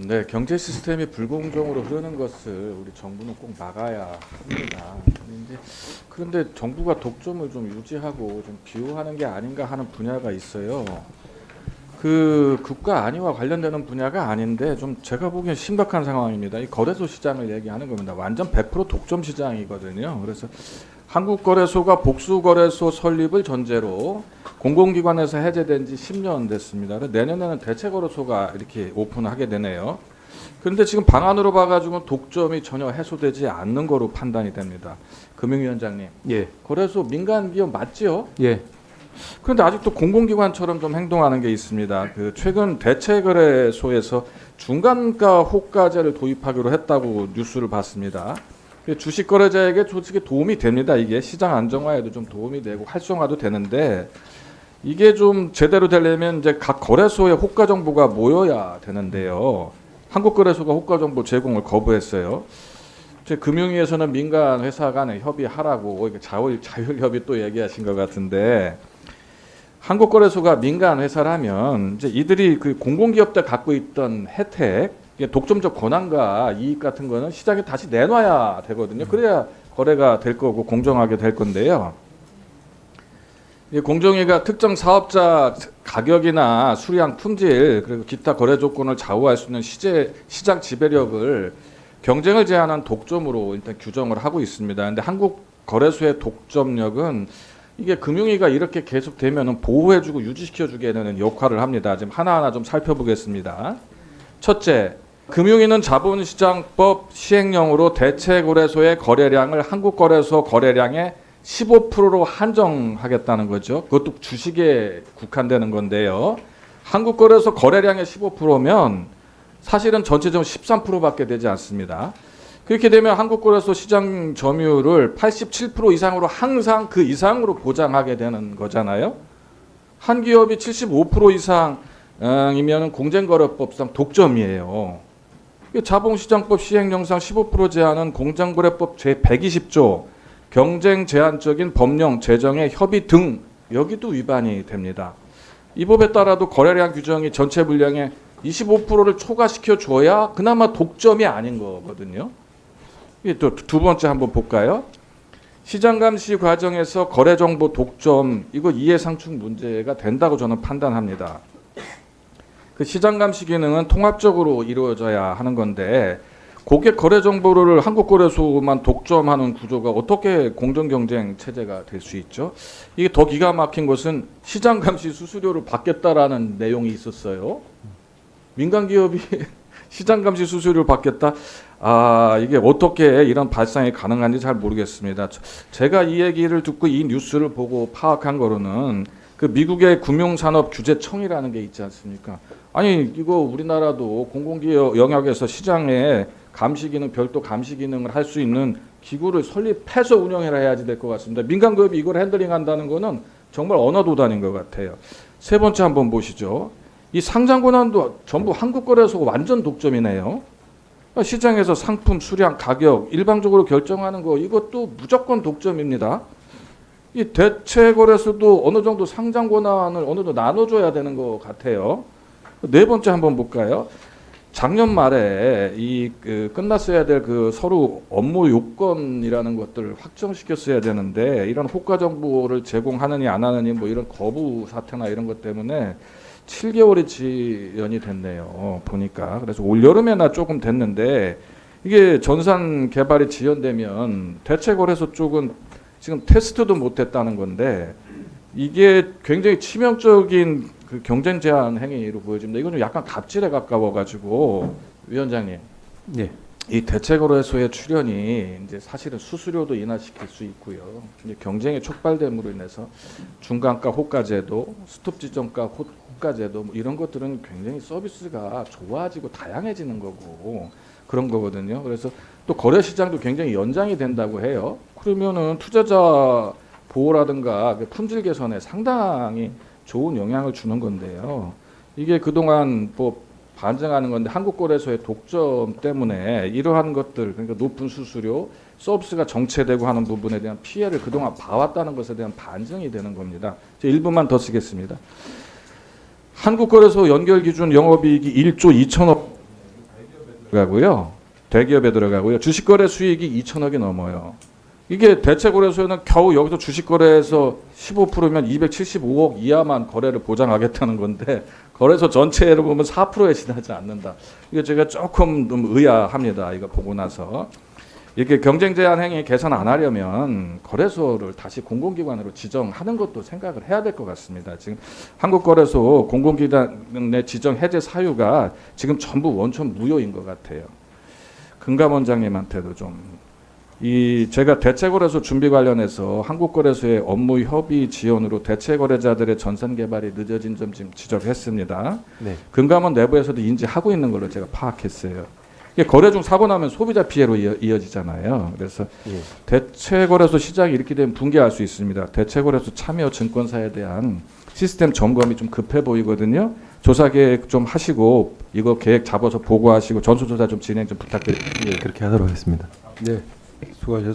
네, 경제 시스템이 불공정으로 흐르는 것을 우리 정부는 꼭 막아야 합니다. 그런데, 그런데 정부가 독점을 좀 유지하고 좀 비호하는 게 아닌가 하는 분야가 있어요. 그 국가 안위와 관련되는 분야가 아닌데 좀 제가 보기엔 심각한 상황입니다. 이 거래소 시장을 얘기하는 겁니다. 완전 100% 독점 시장이거든요. 그래서 한국거래소가 복수거래소 설립을 전제로 공공기관에서 해제된 지 10년 됐습니다. 내년에는 대체거래소가 이렇게 오픈하게 되네요. 그런데 지금 방안으로 봐가지고 독점이 전혀 해소되지 않는 거로 판단이 됩니다. 금융위원장님, 예. 거래소 민간 기업 맞지요? 예. 그런데 아직도 공공기관처럼 좀 행동하는 게 있습니다. 그 최근 대체거래소에서 중간가 호가제를 도입하기로 했다고 뉴스를 봤습니다. 그 주식 거래자에게 솔직히 도움이 됩니다. 이게 시장 안정화에도 좀 도움이 되고 활성화도 되는데 이게 좀 제대로 되려면 이제 각 거래소의 호가 정보가 모여야 되는데요. 한국거래소가 호가 정보 제공을 거부했어요. 제 금융위에서는 민간 회사 간에 협의하라고 자율 자율 협의 또 얘기하신 것 같은데 한국거래소가 민간 회사라면 이제 이들이 그 공공기업들 갖고 있던 혜택, 독점적 권한과 이익 같은 거는 시장에 다시 내놔야 되거든요. 그래야 거래가 될 거고 공정하게 될 건데요. 이 공정위가 특정 사업자 가격이나 수량 품질 그리고 기타 거래 조건을 좌우할 수 있는 시제, 시장 지배력을 경쟁을 제한한 독점으로 일단 규정을 하고 있습니다. 근데 한국 거래소의 독점력은 이게 금융위가 이렇게 계속되면은 보호해주고 유지시켜주게 되는 역할을 합니다. 지금 하나하나 좀 살펴보겠습니다. 첫째, 금융위는 자본시장법 시행령으로 대체 거래소의 거래량을 한국 거래소 거래량의 15%로 한정하겠다는 거죠. 그것도 주식에 국한되는 건데요. 한국 거래소 거래량의 15%면 사실은 전체적으로 13%밖에 되지 않습니다. 그렇게 되면 한국 거래소 시장 점유율을 87% 이상으로 항상 그 이상으로 보장하게 되는 거잖아요. 한 기업이 75% 이상이면 공정거래법상 독점이에요. 이 자본시장법 시행령상 15% 제한은 공정거래법 제 120조 경쟁 제한적인 법령 제정의 협의 등 여기도 위반이 됩니다. 이 법에 따라도 거래량 규정이 전체 물량의 25%를 초과시켜 줘야 그나마 독점이 아닌 거거든요. 또 두 번째 한번 볼까요? 시장 감시 과정에서 거래 정보 독점 이거 이해 상충 문제가 된다고 저는 판단합니다. 그 시장 감시 기능은 통합적으로 이루어져야 하는 건데 고객 거래 정보를 한국거래소만 독점하는 구조가 어떻게 공정 경쟁 체제가 될 수 있죠? 이게 더 기가 막힌 것은 시장 감시 수수료를 받겠다라는 내용이 있었어요. 민간 기업이 시장 감시 수수료를 받겠다. 아, 이게 어떻게 이런 발상이 가능한지 잘 모르겠습니다. 저- 제가 이 얘기를 듣고 이 뉴스를 보고 파악한 거로는 그 미국의 금융산업 규제청이라는 게 있지 않습니까? 아니, 이거 우리나라도 공공기업 영역에서 시장에 감시 기능, 별도 감시 기능을 할 수 있는 기구를 설립해서 운영해라 해야지 될 것 같습니다. 민간 기업이 이걸 핸들링 한다는 거는 정말 언어 도단인 것 같아요. 세 번째 한번 보시죠. 이 상장 권한도 전부 한국거래소가 완전 독점이네요. 시장에서 상품 수량, 가격 일방적으로 결정하는 거 이것도 무조건 독점입니다. 이 대체 거래소도 어느 정도 상장 권한을 어느 정도 나눠줘야 되는 것 같아요. 네 번째 한번 볼까요? 작년 말에 이 그 끝났어야 될 그 서로 업무 요건이라는 것들을 확정시켰어야 되는데 이런 호가 정보를 제공하느니 안 하느니 뭐 이런 거부 사태나 이런 것 때문에 7개월이 지연이 됐네요. 보니까 그래서 올 여름에나 조금 됐는데 이게 전산 개발이 지연되면 대체 거래소 쪽은 지금 테스트도 못했다는 건데 이게 굉장히 치명적인 그 경쟁 제한 행위로 보여집니다. 이건 좀 약간 갑질에 가까워 가지고 위원장님 예. 이 대체거래소의 출연이 이제 사실은 수수료도 인하시킬 수 있고요. 이제 경쟁의 촉발됨으로 인해서 중간가 호가제도, 스톱 지정가 호- 호가제도 뭐 이런 것들은 굉장히 서비스가 좋아지고 다양해지는 거고 그런 거거든요. 그래서 또 거래 시장도 굉장히 연장이 된다고 해요. 그러면은 투자자 보호라든가 그 품질 개선에 상당히 좋은 영향을 주는 건데요. 이게 그동안 뭐 반증하는 건데 한국거래소의 독점 때문에 이러한 것들 그러니까 높은 수수료 서비스가 정체되고 하는 부분에 대한 피해를 그동안 봐왔다는 것에 대한 반증이 되는 겁니다. 제 1분만 더 쓰겠습니다. 한국거래소 연결 기준 영업이익이 1조 2천억 들어가고요. 대기업에 들어가고요. 주식 거래 수익이 2천억이 넘어요. 이게 대체거래소에는 겨우 여기서 주식 거래에서 15%면 275억 이하만 거래를 보장하겠다는 건데 거래소 전체를 보면 4%에 지나지 않는다. 이게 제가 조금 좀 의아합니다. 이거 보고 나서 이렇게 경쟁 제한 행위 개선 안 하려면 거래소를 다시 공공기관으로 지정하는 것도 생각을 해야 될 것 같습니다. 지금 한국거래소 공공기관의 지정 해제 사유가 지금 전부 원천 무효인 것 같아요. 금감 원장님한테도 좀 이 제가 대체거래소 준비 관련해서 한국거래소의 업무 협의 지원으로 대체거래자들의 전산 개발이 늦어진 점 지금 지적했습니다. 네. 금감원 내부에서도 인지하고 있는 걸로 제가 파악했어요. 이게 거래 중 사고 나면 소비자 피해로 이어, 이어 지잖아요. 그래서 예. 대체거래소 시장이 이렇게 되면 붕괴할 수 있습니다. 대체거래소 참여 증권사에 대한 시스템 점검이 좀 급해 보이거든요. 조사 계획 좀 하시고 이거 계획 잡아서 보고하시고 전수조사 좀 진행 좀 부탁드립니다. 예, 그렇게 하도록 하겠습니다. 네, 수고하셨습니다.